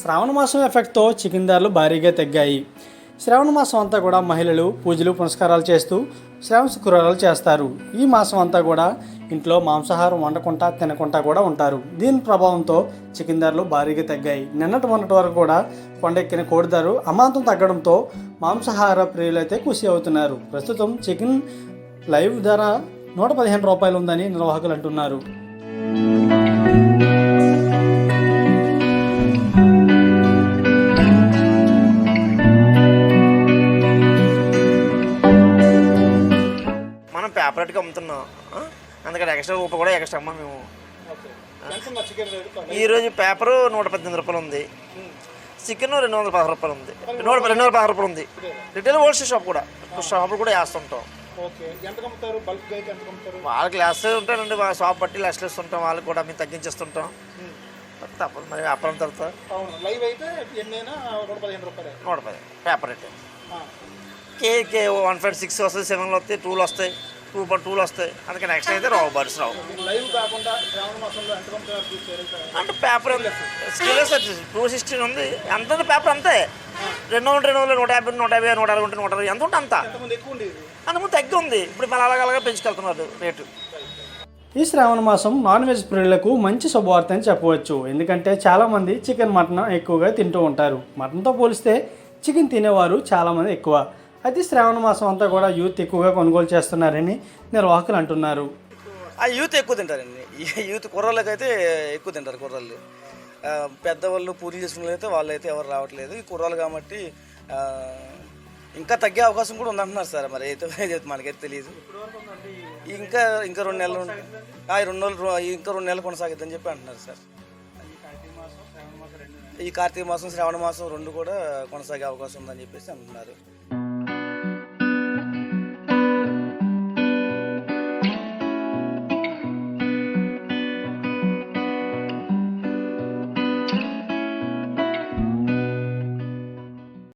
శ్రావణ మాసం ఎఫెక్ట్తో చికెన్ ధరలు భారీగా తగ్గాయి. శ్రావణ మాసం అంతా కూడా మహిళలు పూజలు పునస్కారాలు చేస్తూ శ్రావణ శుక్రవారాలు చేస్తారు. ఈ మాసం అంతా కూడా ఇంట్లో మాంసాహారం వండకుండా తినకుండా కూడా ఉంటారు. దీని ప్రభావంతో చికెన్ ధరలు భారీగా తగ్గాయి. నిన్నటి మొన్నటి వరకు కూడా కొండెక్కిన కోడి ధరలు అమాంతం తగ్గడంతో మాంసాహార ప్రియులైతే ఖుషి అవుతున్నారు. ప్రస్తుతం చికెన్ లైవ్ ధర నూట పదిహేను రూపాయలు ఉందని నిర్వాహకులు అంటున్నారు. మనం పేపరెట్గా అమ్ముతున్నాం? అందుకని ఎక్స్ట్రా రూపాయి కూడా ఎక్స్ట్రా అమ్మ మేము. ఈరోజు పేపరు నూట పద్దెనిమిది రూపాయలు ఉంది. చికెన్ రెండు వందల పదహారు రూపాయలు ఉంది. నూట రెండు వందల పదహారు రూపాయలు ఉంది. రిటైల్ హోల్సేల్ షాప్ కూడా. షాపులు కూడా వేస్తుంటాం. వాళ్ళకి లెస్ ఉంటానండి వాళ్ళ షాప్ బట్టి లెస్ ఇస్తుంటాం వాళ్ళకి కూడా మేము తగ్గించేస్తుంటాం. తప్పదు మరి వ్యాపారం తర్వాత లైవ్ అయితే నూట పదిహేను రూపాయలు. పది. పేపర్ రేట్ కే కే వన్ ఫైవ్ సిక్స్ వస్తాయి సెవెన్లు వస్తాయి టూలు వస్తాయి. టూ పాయింట్ టూలు వస్తాయి. అందుకని నెక్స్ట్ అయితే రావు బర్డ్స్ రావు. లైవ్ కాకుండా శ్రావణ మాసంలో ఎంత అమ్ముతారు అంటే పేపర్ స్కిల్లెస్ టూ సిక్స్టీన్ ఉంది ఎంత ఉంది. పేపర్ అంతే. రెండు వందల రెండు వందలు నూట యాభై నూట యాభై నూట అరవై ఉంటే నూట అరవై. ఎంత ఉంటే అంత. అంతకుముందు తగ్గి ఉంది. ఇప్పుడు మళ్ళీ అలాగ అలాగే పెంచుకెళ్తున్నారు రేటు. ఈ శ్రావణ మాసం నాన్ వెజ్ ప్రియులకు మంచి శుభవార్త అని చెప్పవచ్చు. ఎందుకంటే చాలామంది చికెన్ మటన్ ఎక్కువగా తింటూ ఉంటారు. మటన్తో పోలిస్తే చికెన్ తినేవారు చాలామంది ఎక్కువ. అయితే శ్రావణ మాసం అంతా కూడా యూత్ ఎక్కువగా కొనుగోలు చేస్తున్నారని నిర్వాహకులు అంటున్నారు. ఆ యూత్ ఎక్కువ తింటారండి. ఈ యూత్ కుర్రాళ్ళకైతే అయితే ఎక్కువ తింటారు కుర్రాళ్ళు. పెద్దవాళ్ళు పూజలు చేసుకునే అయితే వాళ్ళు అయితే ఎవరు రావట్లేదు. ఈ కుర్రాలు కాబట్టి ఇంకా తగ్గే అవకాశం కూడా ఉందంటున్నారు సార్. మరి అయితే మనకైతే తెలియదు ఇంకా ఇంకా రెండు నెలలు ఆ, రెండు నెలలు ఇంకా రెండు నెలలు కొనసాగిద్దని చెప్పి అంటున్నారు సార్. ఈ కార్తీక మాసం శ్రావణ మాసం రెండు కూడా కొనసాగే అవకాశం ఉందని చెప్పేసి అంటున్నారు.